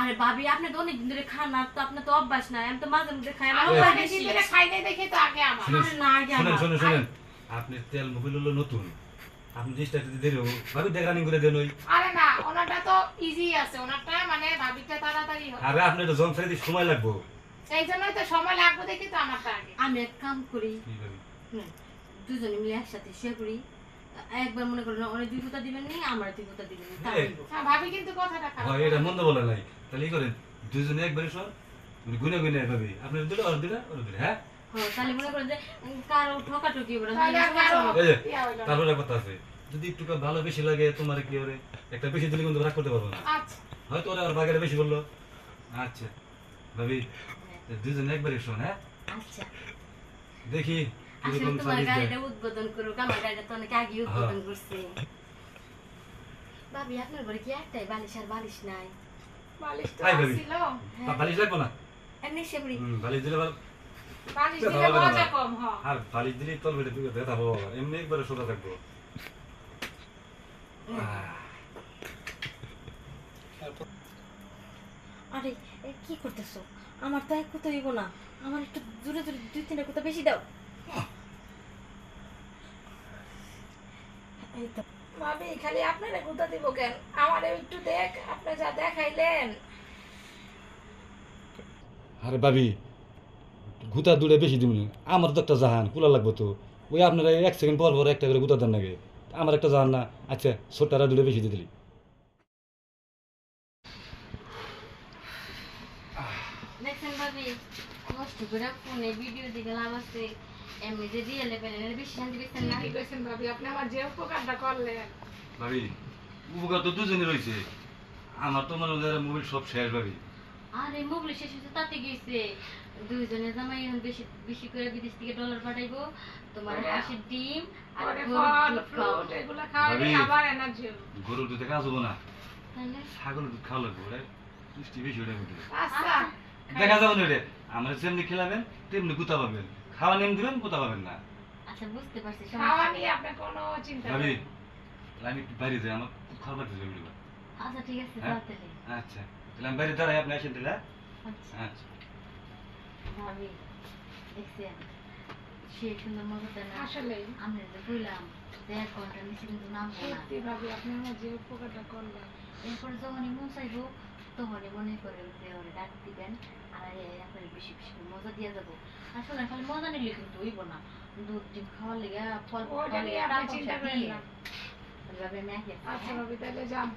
আরে ভাবি আপনি তো অনেকদিন ধরে খান না তো আপনার তো অভ্যাস নাই আমি তো মাঝে মধ্যে খাই না। আমি অভ্যাস অনেকদিন বেশি। খাই নাই দেখে তো আগে আমার। শুনেন না আগে আমার। শুনেন শুনেন। আপনি তেল মোবিল হলো নতুন। আপনি জিনিসটা যদি দেরি ভাবি দেখ রানিং করে দেন ওই। আরে না ওনারটা তো ইজি আছে। ওনারটা মানে ভাবিটা তাড়াতাড়ি হয়। আরে আপনি তো সময় লাগবো। সেই জন্যই তো সময় লাগবে দেখি তো আমারটা আগে। আমি এক কাম করি। দুজনে মিলে একসাথে শুয়ে করি একবার মনে করেন অনেক দুই কোথা দিবেন নি আমার দুই কোথা দিবেন নি। হ্যাঁ ভাবি কিন্তু কথাটা খারাপ হয় এটা মন্দ বলে নাই। তাহলে কি করেন দুজনে একবারে সর গুনে গুনে ভাবি। আপনি দুটো ওর দুটো ওর হ্যাঁ? হ্যাঁ, আর সবাই কারও সমান। এই যে, হইল না। তারপরে কথা আছে যদি একটু ভালো বেশি লাগে তোমার কি হবে একটা বেশি দিলে কিন্তু রাগ করতে পারব না। হয়তো ওরা ওর বাগেরে বেশি বলল। আচ্ছা ভাবি দুজনে একবারে শোন হ্যাঁ? আচ্ছা। দেখি কীরকম সার্ভিস দেয়। উদ্বোধন করুক আমার গাড়িটা তো অনেক আগে উদ্বোধন করছে। ভাবি আপনার ঘরে কি একটাই বালিশ আর বালিশ নাই? বালিশ লাগবো না? বালিশ দিলে হয় আর বালিশ দিলে তল বেটে তুই ব্যথা পাবো। এমনি একবারে সোজা থাকব। আরে কি করতেছো? আমার তো এক কথা হইব না। আমার একটু দূরে দূরে দুই তিনটা কথা বেশি দাও। এই তো। ভাবি খালি আপনারে গুতা দিব কেন? আমারে একটু দেখ আপনি যা দেখাইলেন। আরে ভাবি গুতা দূরে বেশি দিবনি। আমার তো একটা জাহান কুলা লাগবে তো। ওই আপনারা এক সেকেন্ড পর পর একটা করে গুতা দেন নাকি আমার একটা জাহান না। আচ্ছা ছোট্টারা দূরে বেশি দিয়ে দিলি। দেখছেন ভাবি কষ্ট করে ফোনে ভিডিও দিকে লাভ আছে। এমনি যে রিয়েলে বেশি শান্তি পেয়েছেন না? ঠিক আছেন ভাবি আপনি আমার যে উপকারটা করলেন। ভাবি উপকার তো দুজনে রয়েছে আমার তো মনে হয় মোবাইল সব শেষ ভাবি। আরে মোগলি শেষ হচ্ছে তাতে গেছে দুইজনের জামাই এখন বেশি বেশি করে বিদেশ থেকে ডলার পাঠাইবো। তোমার হাঁসের ডিম আর গরুর ফল দুধ ফ্রুট এগুলো খাওয়ালে আবার এনার্জি গরুর দুধে কাজ হব না। তাহলে ছাগলের দুধ খাওয়া লাগবে ওটা পুষ্টি বেশি ওটা। আচ্ছা। দেখা যাবে না আমরা যেমনি খেলাবেন তেমনি গুতা পাবেন। খাওয়া নেম দিবেন গুতা পাবেন না। আচ্ছা বুঝতে পারছি খাওয়া নিয়ে নেই। আপনি কোনো চিন্তা ভাবি আমি একটু বাইরে যাই আমার খুব খারাপ আচ্ছা ঠিক আছে হ্যাঁ? তাহলে আচ্ছা তাহলে আমি বাইরে দাঁড়াই আপনি আসেন তাহলে হ্যাঁ? আচ্ছা। আচ্ছা। ভাবি দেখছেন সে সুন্দর মজা না আসলে আমি যে বললাম যে এক নিচে কিন্তু নামবো না। সত্যি ভাবি আপনি আমার যে উপকারটা করলেন। এরপরে যখনই মন চাইব তখনই মনে করে যে ওরে ডাক দিবেন আর এখন বেশি বেশি করে মজা দিয়ে যাব আসলে খালি মজা নিলে কিন্তু হইব না দুধ ডিম খাওয়ার লেগে ফল ওটা খাওয়ার নিয়ে লেগে আপনি টাকা চিন্তা পয়সা করেন দিয়ে না ওইভাবে আমি আগে আচ্ছা ভাবি তাহলে যান